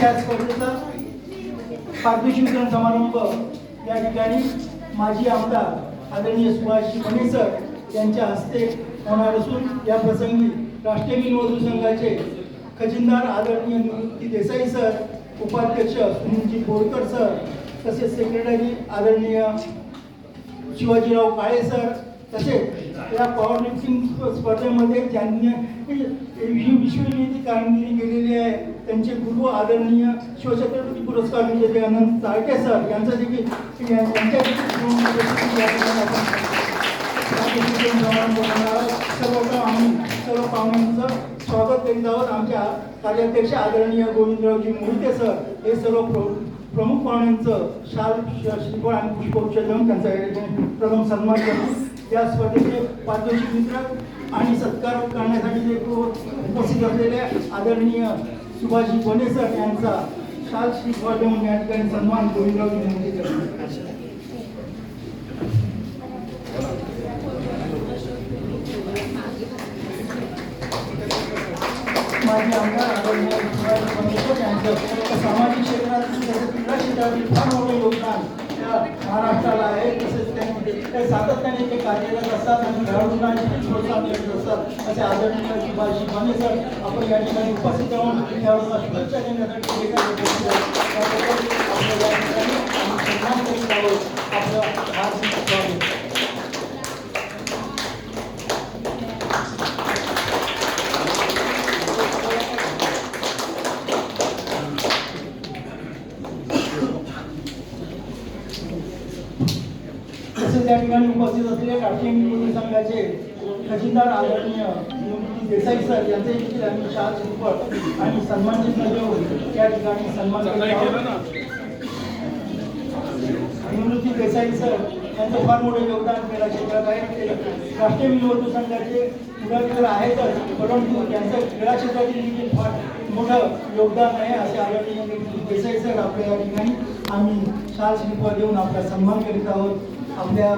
त्या स्पर्धेचा पारितोषिक वितरण समारंभ या ठिकाणी माजी आमदार आदरणीय सुभाष शिवणे सर यांच्या हस्ते होणार असून या प्रसंगी राष्ट्रीय मिलमजूर संघाचे खजिनदार आदरणीय निवृत्ती देसाई सर उपाध्यक्ष सुनीलजी बोरकर सर तसेच सेक्रेटरी आदरणीय शिवाजीराव काळे सर तसेच या पॉवर लिफ्टिंग स्पर्धेमध्ये ज्यांनी विश्वविजेती कामगिरी केलेली आहे त्यांचे गुरु आदरणीय शिवछत्रपती पुरस्कार विजेते अनंत चाळके सर यांचं देखील या- यांच्या सर्वप्रथम आम्ही सर्व पाहुण्यांचं स्वागत करीत आहोत आमच्या कार्याध्यक्ष आदरणीय गोविंदरावजी मोहिते सर हे सर्व प्र प्रमुख पाहुण्यांचं शाल श्रीफळ आणि पुष्पवृक्ष देऊन त्यांचा प्रथम सन्मान करतो या स्पर्धेचे पारितोषिक वितरण आणि सत्कार करण्यासाठी जे उपस्थित असलेले आदरणीय सुभाषजी गोने सर यांचा शाल श्री म्हणून या ठिकाणी सन्मान गोविंदराव मोहिते माजी आमदार आदरणीय यांचं सामाजिक क्षेत्रातील तसेच क्रीडा क्षेत्रातील फार मोठं योगदान त्या महाराष्ट्राला आहे. तसेच म्हणजे त्यांनी ते सातत्याने ते कार्यरत असतात आणि खेळाडूंना प्रोत्साहन देत असतात. असे आदरणीय शिवाजी माने सर आपण या ठिकाणी उपस्थित राहून खेळाडूंना शुभेच्छा देण्यासाठी जे आपलं तसेच त्या ठिकाणी उपस्थित असलेले राष्ट्रीय मिलमजूर संघाचे खजिनदार आदरणीय देसाई सर यांचे देखील आम्ही शाल श्रीफळ आणि सन्मानचिन्ह देऊन त्या ठिकाणी सन्मान निवृत्ती देसाई सर यांचं फार मोठं योगदान क्रीडा क्षेत्रात आहे. ते राष्ट्रीय मिलमजूर संघाचे पुढारीतर आहेतच परंतु त्यांचं क्रीडा क्षेत्रातील देखील फार मोठं योगदान आहे असे आदरणीय देसाई सर आपल्या या ठिकाणी आम्ही शाल श्रीफळ देऊन आपला सन्मान करीत आहोत. आपल्या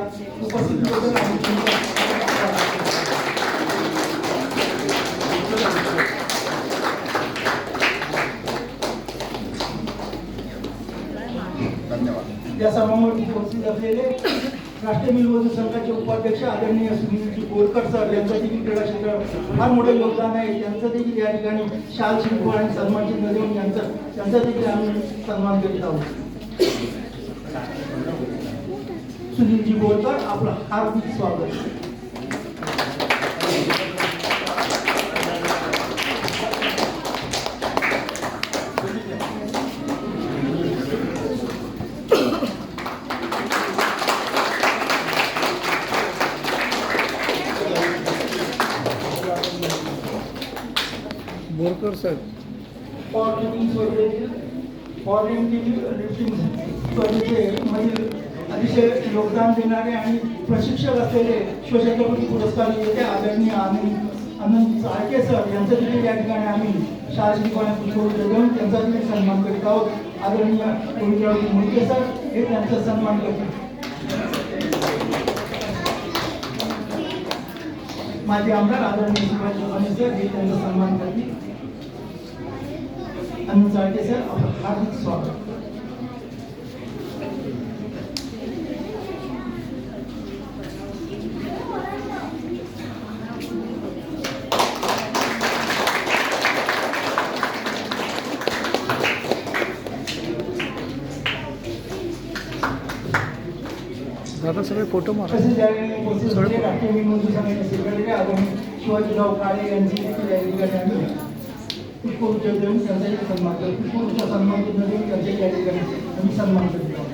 उपस्थितीबद्दल या समारोहात उपस्थित असलेले राष्ट्रीय मिलमजूर संघाचे उपाध्यक्ष आदरणीय सुनीलजी बोरकर सर यांचं देखील क्रीडा क्षेत्रात फार मोठं योगदान आहे. त्यांचं देखील या ठिकाणी शाल शिल्प आणि सन्मान चिन्ह देऊन यांचं त्यांचा देखील आम्ही सन्मान करीत आहोत. सुनीलजी बोरकर आपलं हार्दिक स्वागत. बोरकर सर पॉवर लिफ्टिंग स्पर्धेतील पॉवर लिफ्टिंग स्पर्धेचे मधील अतिशय योगदान देणारे आणि प्रशिक्षक असलेले शिवछत्रपती पुरस्कार येते आदरणीय आनंद आनंद चाळके सर यांचं देखील या ठिकाणी आम्ही शासकीयपणे पुष्पवृत्त देऊन त्यांचा देखील सन्मान करीत आहोत. आदरणीय गोविंदरावजी मुंडके सर हे त्यांचा सन्मान करतील. माझे आमदार आदरणीय सुभाष भवानी सर हे त्यांचा सन्मान करतील. अनंत चाळके सर हार्दिक स्वागत. दादा सगळे फोटो मारा. तसेच शिवाजीराव काळे यांची या ठिकाणी आम्ही पुष्पवृत्त देऊन त्यांचाही सन्मान करतो पुष्पवृत्त सन्मान देऊन त्यांचाही या ठिकाणी आम्ही सन्मान करतो.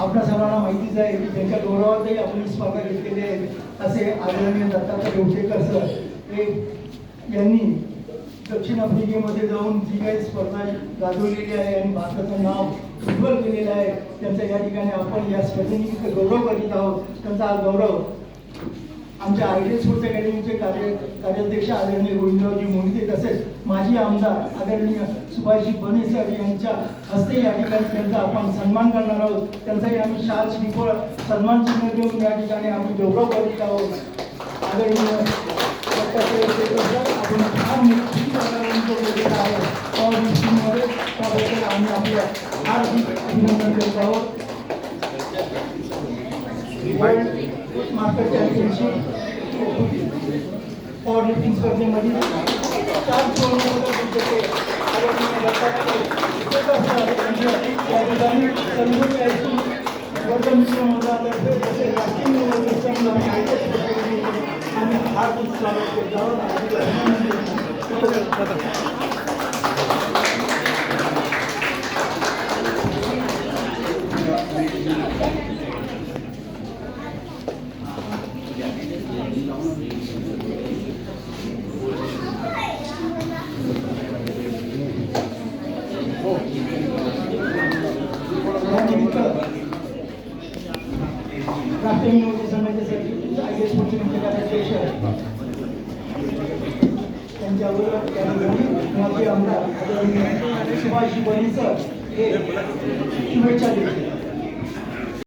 आपल्या सर्वांना माहितीच आहे की त्यांच्या गौरवातही आपण स्पर्धा घेतलेली आहे. असे आदरणीय दत्तात्रय देवशेकर सर हे यांनी दक्षिण आफ्रिकेमध्ये जाऊन जी काही स्पर्धा गाजवलेली आहे आणि भारताचं नाव उज्ज्वल केलेलं आहे त्यांचा या ठिकाणी आपण या स्पर्धेनिमित्त गौरव करीत आहोत. त्यांचा हा गौरव आमच्या आय टी स्पोर्ट्स अकॅडमीचे कार्य कार्याध्यक्ष आदरणीय गोविंदरावजी मोहिते तसेच माजी आमदार आदरणीय सुभाषजी बने सर यांच्या हस्ते या ठिकाणी त्यांचा आपण सन्मान करणार आहोत. त्यांचाही आम्ही शाल श्रीफळ सन्मान चिन्ह देऊन या ठिकाणी आम्ही गौरव करीत आहोत. आदरणीय आपण फार मोठी पदावरून आहे त्याबद्दल आम्ही आपल्या फार अभिनंदन करीत आहोत. मार्केट चॅम्पियनशिप पॉवर लिफ्टिंग स्पर्धेमधील चार सुवर्णपदक ठिकाणी वर्ग मिश्र मंडळातर्फे तसेच राष्ट्रीय निवडणूक संघ आणि आयोजक समितीने आम्ही हार्दिक स्वागत करत आहोत आणि अभिनंदन करत आहोत. यानिमित्त राष्ट्रीय निवडणूक संघाचे सचिव आय एस मुख्यमंत्री कार्याध्यक्ष त्यांच्यावर या माजी आमदार आदरणीय सर हे शुभेच्छा देते